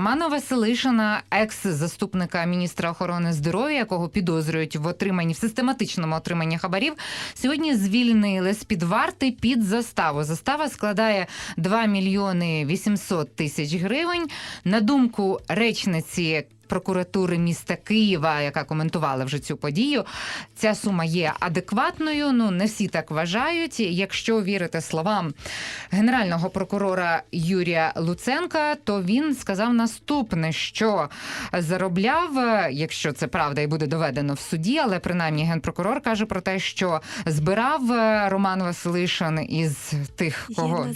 Романа Василишина, екс-заступника міністра охорони здоров'я, якого підозрюють в отриманні в систематичному отриманні хабарів, сьогодні звільнили з під варти під заставу. Застава складає 2 мільйони 800 тисяч гривень. На думку речниці. Прокуратури міста Києва, яка коментувала вже цю подію, ця сума є адекватною. Ну не всі так вважають. Якщо вірити словам генерального прокурора Юрія Луценка, то він сказав наступне, що заробляв, е, якщо це правда і буде доведено в суді, але принаймні генпрокурор каже про те, що збирав е, Роман Василишин із тих, кого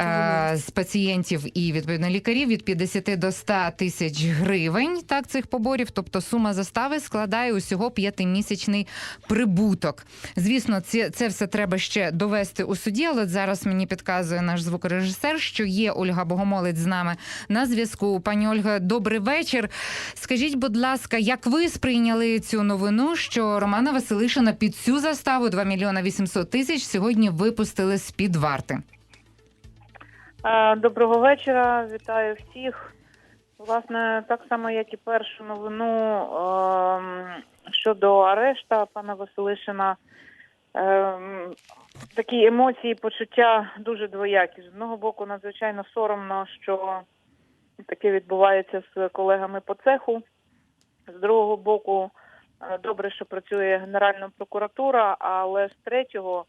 е, з пацієнтів і відповідно лікарів від 50 до 100 тисяч гривень. Так цих поборів, тобто сума застави складає усього п'ятимісячний прибуток. Звісно, це, це все треба ще довести у суді. Але зараз мені підказує наш звукорежисер, що є Ольга Богомолець з нами на зв'язку. Пані Ольга, добрий вечір. Скажіть, будь ласка, як ви сприйняли цю новину, що Романа Василишина під цю заставу 2 мільйона 800 тисяч сьогодні випустили з під варти? Е, Доброго вечора, вітаю всіх. Власне, так само, як і першу новину ем, щодо арешта пана Василишина. Ем, такі емоції, почуття дуже двоякі. З одного боку, надзвичайно соромно, що таке відбувається з колегами по цеху. З другого боку, е, добре, що працює Генеральна прокуратура, але з третього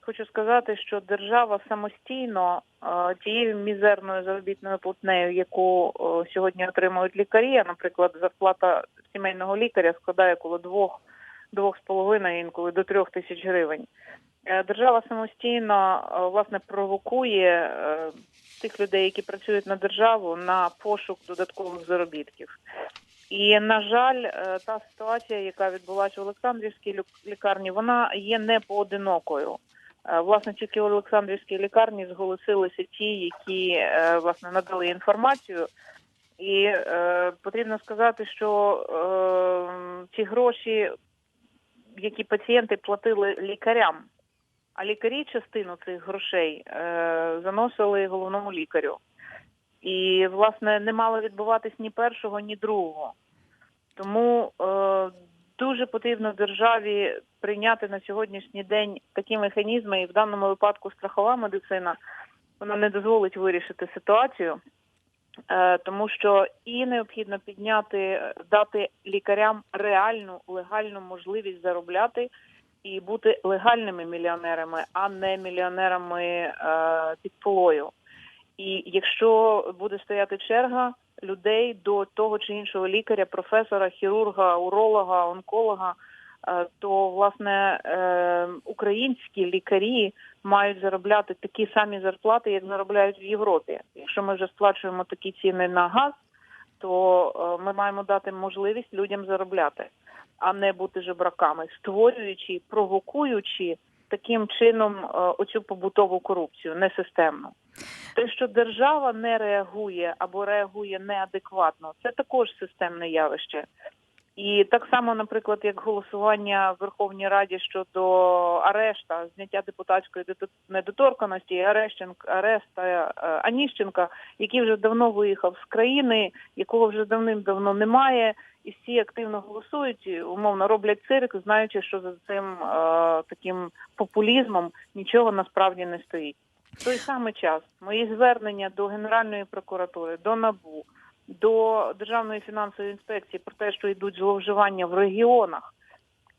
хочу сказати, що держава самостійно е, тією мізерною заробітною платнею, яку е, сьогодні отримують лікарі, а, наприклад, зарплата сімейного лікаря складає коло двох, двох з половиною, інколи до трьох тисяч гривень. Е, Держава самостійно власне провокує тих людей, які працюють на державу, на пошук додаткових заробітків. І на жаль, та ситуація, яка відбулася в Олександрівській лікарні, вона є не поодинокою. Е, Власне, тільки в Олександрівській лікарні зголосилися ті, які е, власне надали інформацію. І е, потрібно сказати, що е, ці гроші, які пацієнти платили лікарям, а лікарі частину цих грошей е, заносили головному лікарю. І, власне, не мало відбуватись ні першого, ні другого. Тому е, дуже потрібно державі прийняти на сьогоднішній день такі механізми, і в даному випадку страхова медицина вона не дозволить вирішити ситуацію, е, тому що і необхідно підняти, дати лікарям реальну легальну можливість заробляти і бути легальними мільйонерами, а не мільйонерами е, під полою. І якщо буде стояти черга людей до того чи іншого лікаря, професора, хірурга, уролога, онколога, е, то власне е, українські лікарі мають заробляти такі самі зарплати, як заробляють в Європі. Якщо ми вже сплачуємо такі ціни на газ, то е, ми маємо дати можливість людям заробляти, а не бути жебраками, створюючи, провокуючи таким чином е, оцю побутову корупцію, несистемну. Те, що держава не реагує або реагує неадекватно, це також системне явище. І так само, наприклад, як голосування в Верховній Раді щодо арешта, зняття депутатської недоторканості, ареста е, Аніщенка, який вже давно виїхав з країни, якого вже давним-давно немає, і всі активно голосують, умовно роблять цирк, знаючи, що за цим е, таким популізмом нічого насправді не стоїть. В той самий час мої звернення до Генеральної прокуратури, до НАБУ, до Державної фінансової інспекції про те, що йдуть зловживання в регіонах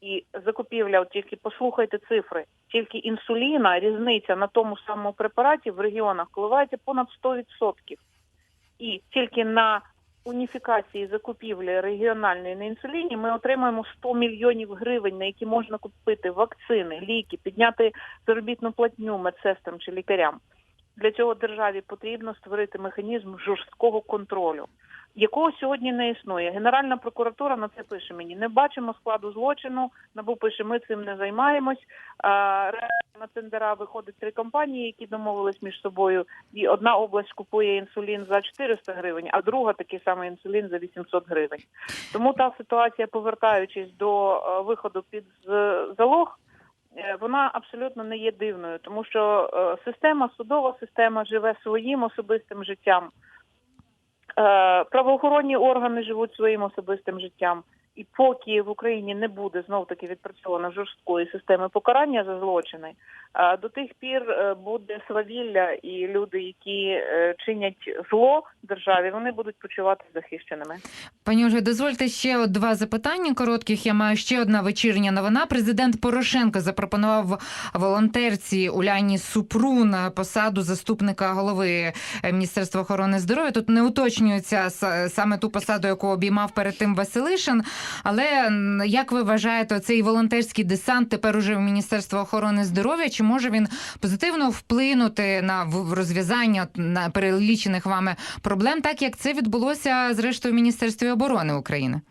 і закупівля, от тільки послухайте цифри, тільки інсуліна, різниця на тому самому препараті в регіонах коливається понад 100%. І тільки на уніфікації закупівлі регіональної на інсуліні ми отримаємо 100 мільйонів гривень, на які можна купити вакцини, ліки, підняти заробітну платню медсестрам чи лікарям. Для цього державі потрібно створити механізм жорсткого контролю, якого сьогодні не існує. Генеральна прокуратура на це пише мені. Не бачимо складу злочину. Набу пише, ми цим не займаємось. На тендера виходить три компанії, які домовились між собою. І одна область купує інсулін за 400 гривень, а друга такий самий інсулін за 800 гривень. Тому та ситуація, повертаючись до е, виходу під залог. Е, Вона абсолютно не є дивною, тому що е, система, судова система живе своїм особистим життям. Е, правоохоронні органи живуть своїм особистим життям. І поки в Україні не буде знов таки відпрацьовано жорсткої системи покарання за злочини, до тих пір е, буде свавілля, і люди, які е, чинять зло державі, вони будуть почувати захищеними. Пані Ольго, дозвольте ще два запитання коротких. Я маю ще одна вечірня новина. Президент Порошенко запропонував волонтерці Уляні Супрун посаду заступника голови е, Міністерства охорони здоров'я. Тут не уточнюється саме ту посаду, яку обіймав перед тим Василишин. Але як ви вважаєте, цей волонтерський десант тепер уже в Міністерство охорони здоров'я? Чи може він позитивно вплинути на розв'язання на перелічених вами проблем, так як це відбулося зрештою в Міністерстві оборони України?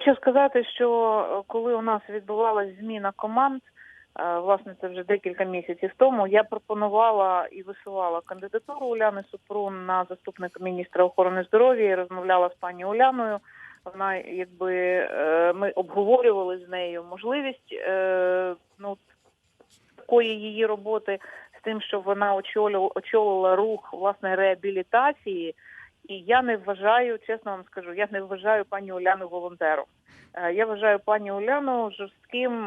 Хочу сказати, що е, коли у нас відбувалась зміна команд, е, власне, це вже декілька місяців тому, я пропонувала і висувала кандидатуру Уляни Супрун на заступника міністра охорони здоров'я і розмовляла з пані Уляною. Вона, якби е, ми обговорювали з нею можливість е, ну, такої її роботи з тим, що вона очолила рух власне реабілітації. І я не вважаю, чесно вам скажу, я не вважаю пані Уляну волонтером. Е, Я вважаю пані Уляну жорстким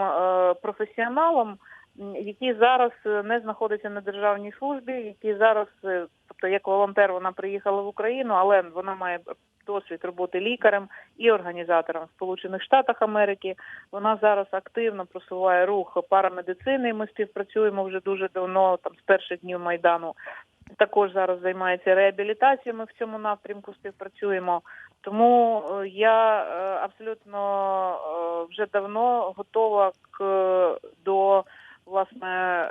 професіоналом, який зараз не знаходиться на державній службі, який зараз, тобто як волонтер, вона приїхала в Україну, але вона має досвід роботи лікарем і організатором в Сполучених Штатах Америки. Вона зараз активно просуває рух парамедицини. Ми співпрацюємо вже дуже давно, там з перших днів майдану. Також зараз займається реабілітацією. Ми в цьому напрямку співпрацюємо. Тому е, я е, абсолютно е, вже давно готова к до власне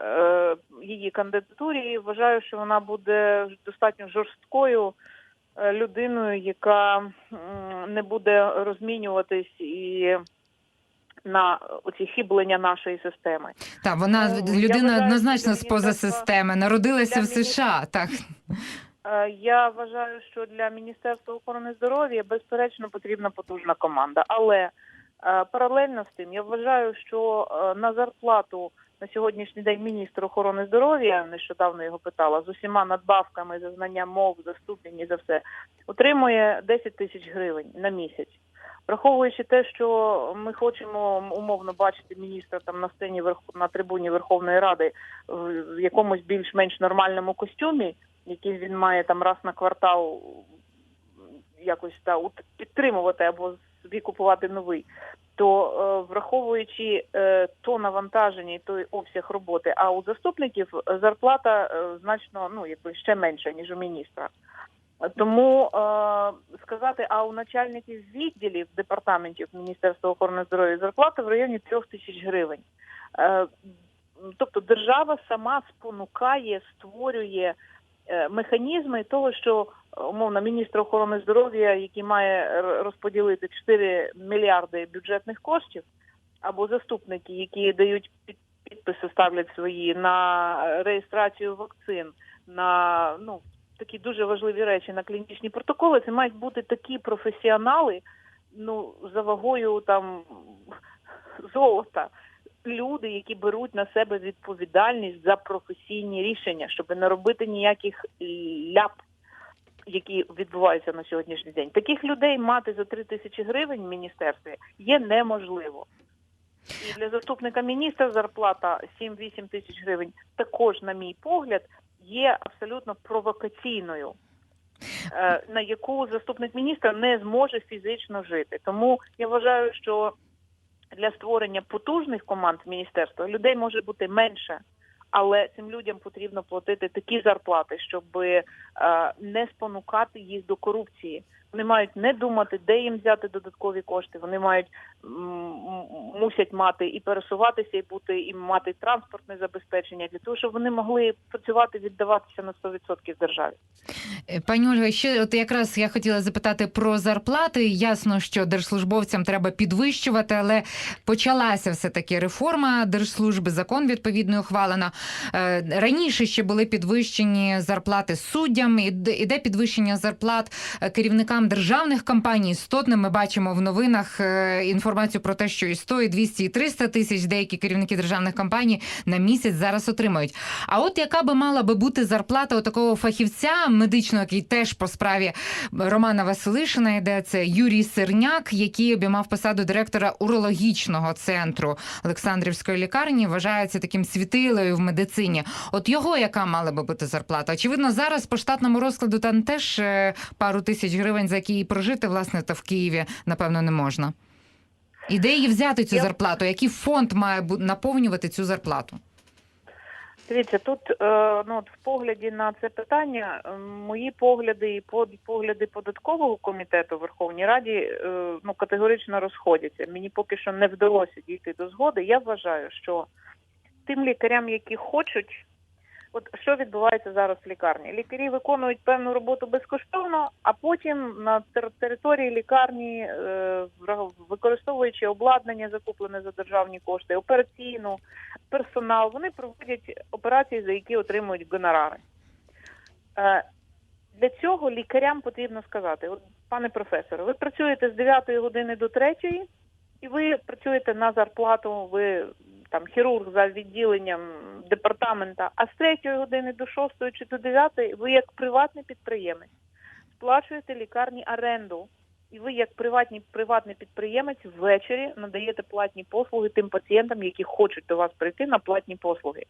її кандидатурі. Вважаю, що вона буде достатньо жорсткою людиною, яка не буде розмінюватись і на оці хиблення нашої системи. Так, вона Ну, людина вважаю, однозначно з поза системи, народилася в США. Так Е, Я вважаю, що для Міністерства охорони здоров'я безперечно потрібна потужна команда. Але е, паралельно з тим, я вважаю, що е, на зарплату на сьогоднішній день міністр охорони здоров'я нещодавно його питала з усіма надбавками за знання мов, за ступінь і за все отримує 10 тисяч гривень на місяць. Враховуючи те, що ми хочемо умовно бачити міністра там на сцені на трибуні Верховної Ради в якомусь більш-менш нормальному костюмі, який він має там раз на квартал якось та підтримувати або собі купувати новий, то е, враховуючи е, то навантаження і той обсяг роботи, а у заступників зарплата е, значно ну якби ще менша ніж у міністра. Тому е, сказати, а у начальників відділів департаментів Міністерства охорони здоров'я зарплата в районі трьох тисяч гривень. Е, тобто держава сама спонукає, створює механізми того, що е, умовно міністр охорони здоров'я, який має розподілити 4 мільярди бюджетних коштів, або заступники, які дають під- підписи, ставлять свої на е, реєстрацію вакцин, на ну такі дуже важливі речі на клінічні протоколи. Це мають бути такі професіонали, ну за вагою там золота. Люди, які беруть на себе відповідальність за професійні рішення, щоб не робити ніяких ляп, які відбуваються на сьогоднішній день. Таких людей мати за 3 тисячі гривень в міністерстві є неможливо. І для заступника міністра зарплата 7-8 тисяч гривень також, на мій погляд, є абсолютно провокаційною, е, на яку заступник міністра не зможе фізично жити. Тому я вважаю, що для створення потужних команд міністерства людей може бути менше, але цим людям потрібно платити такі зарплати, щоб е, не спонукати їх до корупції. Вони мають не думати, де їм взяти додаткові кошти. Вони мають мусять мати і пересуватися, і бути і мати транспортне забезпечення для того, щоб вони могли працювати, віддаватися на 100% державі. Е, Пані Ольга, ще от якраз я хотіла запитати про зарплати. Ясно, що держслужбовцям треба підвищувати, але почалася все таки реформа держслужби. Закон відповідно ухвалено. Е, Раніше ще були підвищені зарплати суддям, іде підвищення зарплат е, керівникам керівникам державних компаній істотним. Ми бачимо в новинах е, інформацію про те, що і 100, і 200, і 300 тисяч деякі керівники державних компаній на місяць зараз отримують. А от яка би мала би бути зарплата у такого фахівця медичного, який теж по справі Романа Василишина йде, це Юрій Серняк, який обіймав посаду директора урологічного центру Олександрівської лікарні, вважається таким світилою в медицині. От його яка мала би бути зарплата? Очевидно, зараз по штатному розкладу там теж е, пару тисяч гривень, за які і прожити, власне, то в Києві напевно не можна. І де її взяти цю Я- зарплату? Який фонд має наповнювати цю зарплату? Дивіться, тут е, ну, от в погляді на це питання е, мої погляди і погляди податкового комітету в Верховній Раді е, ну, категорично розходяться. Мені поки що не вдалося дійти до згоди. Я вважаю, що тим лікарям, які хочуть, от що відбувається зараз в лікарні? Лікарі виконують певну роботу безкоштовно, а потім на території лікарні, е, використовуючи обладнання, закуплене за державні кошти, операційну, персонал, вони проводять операції, за які отримують гонорари. Е, Для цього лікарям потрібно сказати, от, пане професоре, ви працюєте з 9 години до 3, і ви працюєте на зарплату, ви там хірург за відділенням департамента, а з 3 години до 6 чи до 9 ви як приватний підприємець сплачуєте лікарні оренду. І ви, як приватний, приватний підприємець, ввечері надаєте платні послуги тим пацієнтам, які хочуть до вас прийти на платні послуги.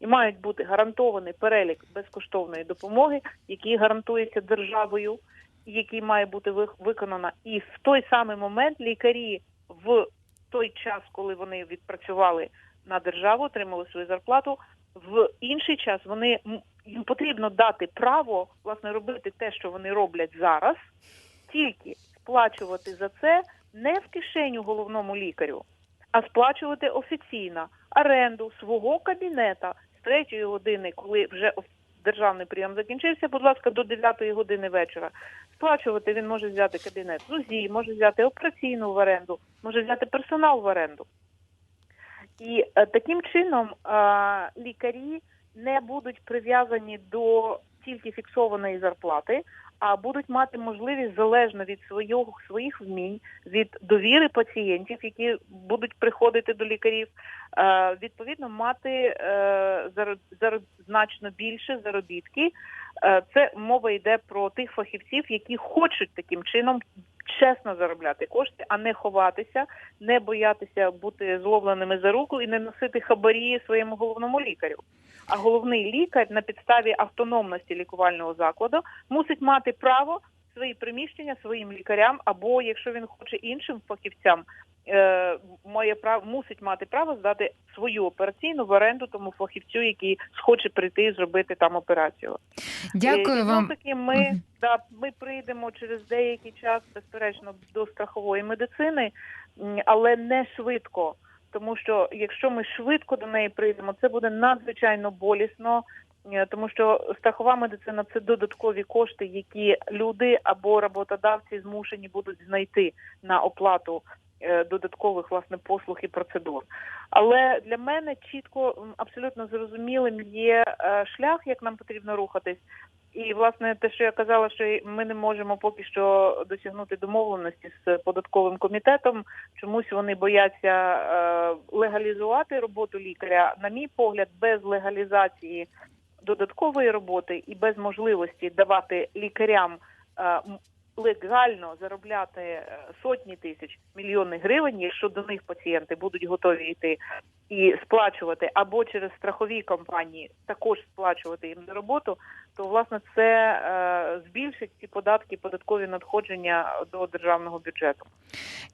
І мають бути гарантований перелік безкоштовної допомоги, який гарантується державою, який має бути ви- виконано. І в той самий момент лікарі в той час, коли вони відпрацювали на державу, отримали свою зарплату. В інший час вони їм потрібно дати право власне робити те, що вони роблять зараз, тільки сплачувати за це не в кишеню головному лікарю, а сплачувати офіційно оренду свого кабінета з третьої години, коли вже державний прийом закінчився, будь ласка, до 9 години вечора. Сплачувати він може взяти кабінет з УЗІ, може взяти операційну в оренду, може взяти персонал в оренду. І е, таким чином е, лікарі не будуть прив'язані до тільки фіксованої зарплати, а будуть мати можливість залежно від свого, своїх вмінь, від довіри пацієнтів, які будуть приходити до лікарів, е, відповідно мати значно більше заробітки. Це мова йде про тих фахівців, які хочуть таким чином чесно заробляти кошти, а не ховатися, не боятися бути зловленими за руку і не носити хабарі своєму головному лікарю. А головний лікар на підставі автономності лікувального закладу мусить мати право свої приміщення своїм лікарям, або якщо він хоче іншим фахівцям, е, має право мусить мати право здати свою операційну в оренду тому фахівцю, який схоче прийти і зробити там операцію. Дякую І, вам. таки ми, Мгм. да, ми прийдемо через деякий час, безперечно, до страхової медицини, але не швидко. Тому що якщо ми швидко до неї прийдемо, це буде надзвичайно болісно, е, тому що страхова медицина це додаткові кошти, які люди або роботодавці змушені будуть знайти на оплату е, додаткових власне послуг і процедур. Але для мене чітко абсолютно зрозумілим є е, шлях, як нам потрібно рухатись. І власне те, що я казала, що ми не можемо поки що досягнути домовленості з податковим комітетом. Чомусь вони бояться е, легалізувати роботу лікаря. На мій погляд, без легалізації додаткової роботи і без можливості давати лікарям е, легально заробляти е, сотні тисяч мільйони гривень, якщо до них пацієнти будуть готові йти і сплачувати, або через страхові компанії також сплачувати їм за роботу, то власне це е, збільшить ці податки, податкові надходження до державного бюджету.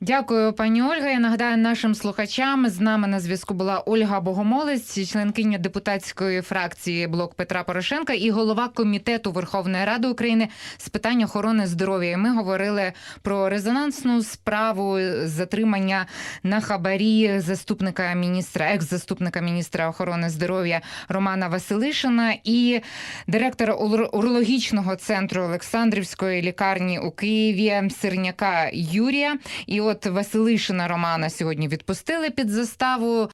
Дякую, пані Ольга. Я нагадаю нашим слухачам. З нами на зв'язку була Ольга Богомолець, членкиня депутатської фракції Блок Петра Порошенка і голова комітету Верховної Ради України з питань охорони здоров'я. Ми говорили про резонансну справу затримання на хабарі заступника міністра, екс-заступника міністра охорони здоров'я Романа Василишина і директора урологічного центру Олександрівської лікарні у Києві Сирняка Юрія. І от Василишина Романа сьогодні відпустили під заставу.